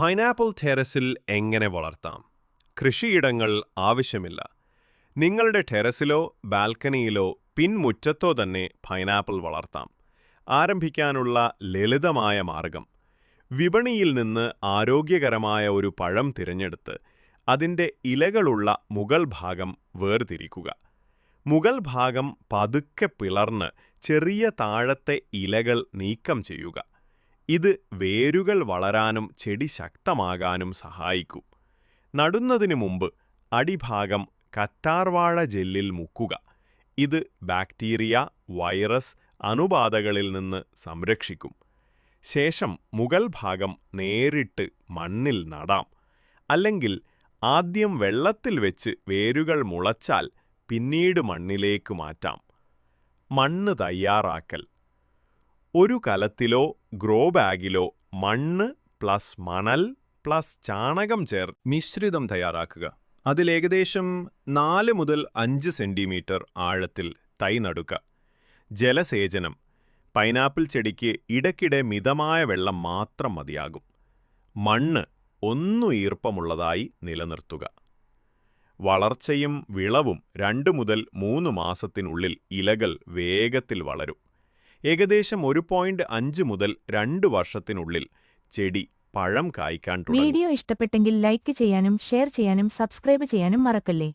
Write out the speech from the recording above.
Pineapple ടെറസിൽ എങ്ങനെ വളർത്താം? കൃഷിയിടങ്ങൾ ആവശ്യമില്ല. നിങ്ങളുടെ ടെറസിലോ ബാൽക്കണിയിലോ പിൻമുറ്റത്തോ തന്നെ പൈനാപ്പിൾ വളർത്താം. ആരംഭിക്കാനുള്ള ലളിതമായ മാർഗം. വിപണിയിൽ നിന്ന് ആരോഗ്യകരമായ ഒരു പഴം തിരഞ്ഞെടുത്ത് അതിന്റെ ഇലകളുള്ള മുകൾ ഭാഗം വേർതിരിക്കുക. മുകൾ ഭാഗം പതുക്കെ പിളർന്ന് ചെറിയ താഴത്തെ ഇലകൾ നീക്കം ചെയ്യുക. ഇത് വേരുകൾ വളരാനും ചെടി ശക്തമാകാനും സഹായിക്കും. നടുന്നതിനു മുമ്പ് അടിഭാഗം കറ്റാർവാഴ ജെല്ലിൽ മുക്കുക. ഇത് ബാക്ടീരിയ വൈറസ് അണുബാധകളിൽ നിന്ന് സംരക്ഷിക്കും. ശേഷം മുകൾ ഭാഗം നേരിട്ട് മണ്ണിൽ നടാം. അല്ലെങ്കിൽ ആദ്യം വെള്ളത്തിൽ വെച്ച് വേരുകൾ മുളച്ചാൽ പിന്നീട് മണ്ണിലേക്ക് മാറ്റാം. മണ്ണ് തയ്യാറാക്കൽ. ഒരു കലത്തിലോ ഗ്രോ ബാഗിലോ മണ്ണ് പ്ലസ് മണൽ പ്ലസ് ചാണകം ചേർ മിശ്രിതം തയ്യാറാക്കുക. അതിൽ ഏകദേശം നാല് മുതൽ അഞ്ച് സെന്റിമീറ്റർ ആഴത്തിൽ തൈ നടുക. ജലസേചനം. പൈനാപ്പിൾ ചെടിക്ക് ഇടയ്ക്കിടെ മിതമായ വെള്ളം മാത്രം മതിയാകും. മണ്ണ് ഒന്നു ഈർപ്പമുള്ളതായി നിലനിർത്തുക. വളർച്ചയും വിളവും രണ്ട് മുതൽ മൂന്ന് മാസത്തിനുള്ളിൽ ഇലകൾ വേഗത്തിൽ വളരും. ഏകദേശം ഒരു പോയിന്റ് അഞ്ച് മുതൽ രണ്ട് വർഷത്തിനുള്ളിൽ ചെടി പഴം കായ്ക്കാൻ തുടങ്ങും. വീഡിയോ ഇഷ്ടപ്പെട്ടെങ്കിൽ ലൈക്ക് ചെയ്യാനും ഷെയർ ചെയ്യാനും സബ്സ്ക്രൈബ് ചെയ്യാനും മറക്കല്ലേ?